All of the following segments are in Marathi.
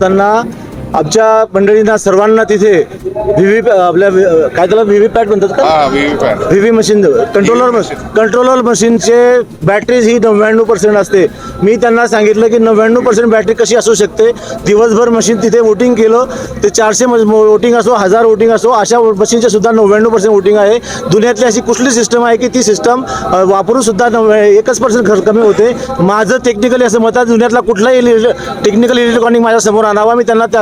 करताना आमच्या मंडळींना सर्वांना तिथे व्ही व्ही आपल्या काय त्याला व्ही व्ही पॅट म्हणतात का? हा VVPAT V V machine controller machine controller मशीनचे बॅटरीज ही नव्याण्णव पर्सेंट असते. मी त्यांना सांगितलं की नव्याण्णव पर्सेंट बॅटरी कशी असू शकते? दिवसभर मशीन तिथे वोटिंग केलं ते चारशे वोटिंग असो हजार वोटिंग असो अशा मशीनचे सुद्धा नव्याण्णव पर्सेंट वोटिंग आहे. दुनियातली अशी कुठली सिस्टम आहे की ती सिस्टम वापरून सुद्धा नव्या एकच पर्सेंट खर्च कमी होते? माझं टेक्निकली असं मत आहे दुनियातला कुठलाही टेक्निकल इलेक्ट्रॉनिक माझ्यासमोर आणावा मी त्यांना त्या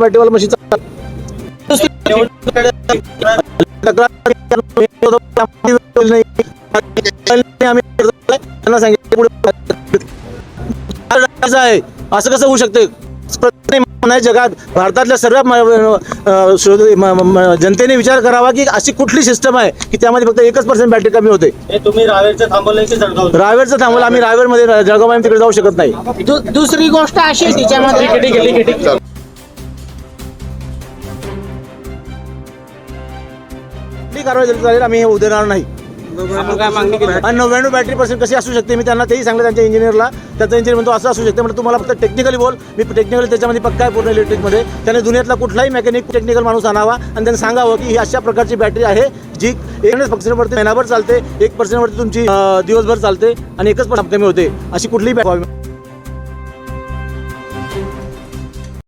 बॅटरीवाला मशीनचा आम्ही त्यांना सांगितलं पुढे करायचं आहे. असं कसं होऊ शकते? जगात भारतातल्या सर्व जनतेने विचार करावा की अशी कुठली सिस्टम आहे की त्यामध्ये फक्त एकच पर्सेंट बॅटरी कमी होते? हे तुम्ही रावेरचं थांबवलंय की जळगाव रावेरचं थांबवलं आम्ही रावेरमध्ये जळगाव तिकडे जाऊ शकत नाही. दुसरी गोष्ट अशी आहे. कारवाई झाली चालेल आम्ही हे देणार नाही. आपण काय मागणी केली? आणि नव्याण्णव बॅटरी पर्सेंट कशी असू शकते? मी त्यांना तेही सांगलं त्यांच्या इंजिनियरला त्याचा इंजिनियर म्हणतो असं असू शकते. म्हणजे तुम्हाला फक्त टेक्निकली बोल. मी टेक्निकली त्याच्यामध्ये पक्का आहे पूर्ण इलेक्ट्रिकमध्ये त्याने दुनियातला कुठलाही मेकॅनिक टेक्निकल माणूस आणावा आणि त्यांनी सांगावं की ही अशा प्रकारची बॅटरी आहे जी एक पर्सेंटवरती महिनाभर चालते एक पर्सेंटवरती तुमची दिवसभर चालते आणि एकच पण कमी होते. अशी कुठलीही बॅटरी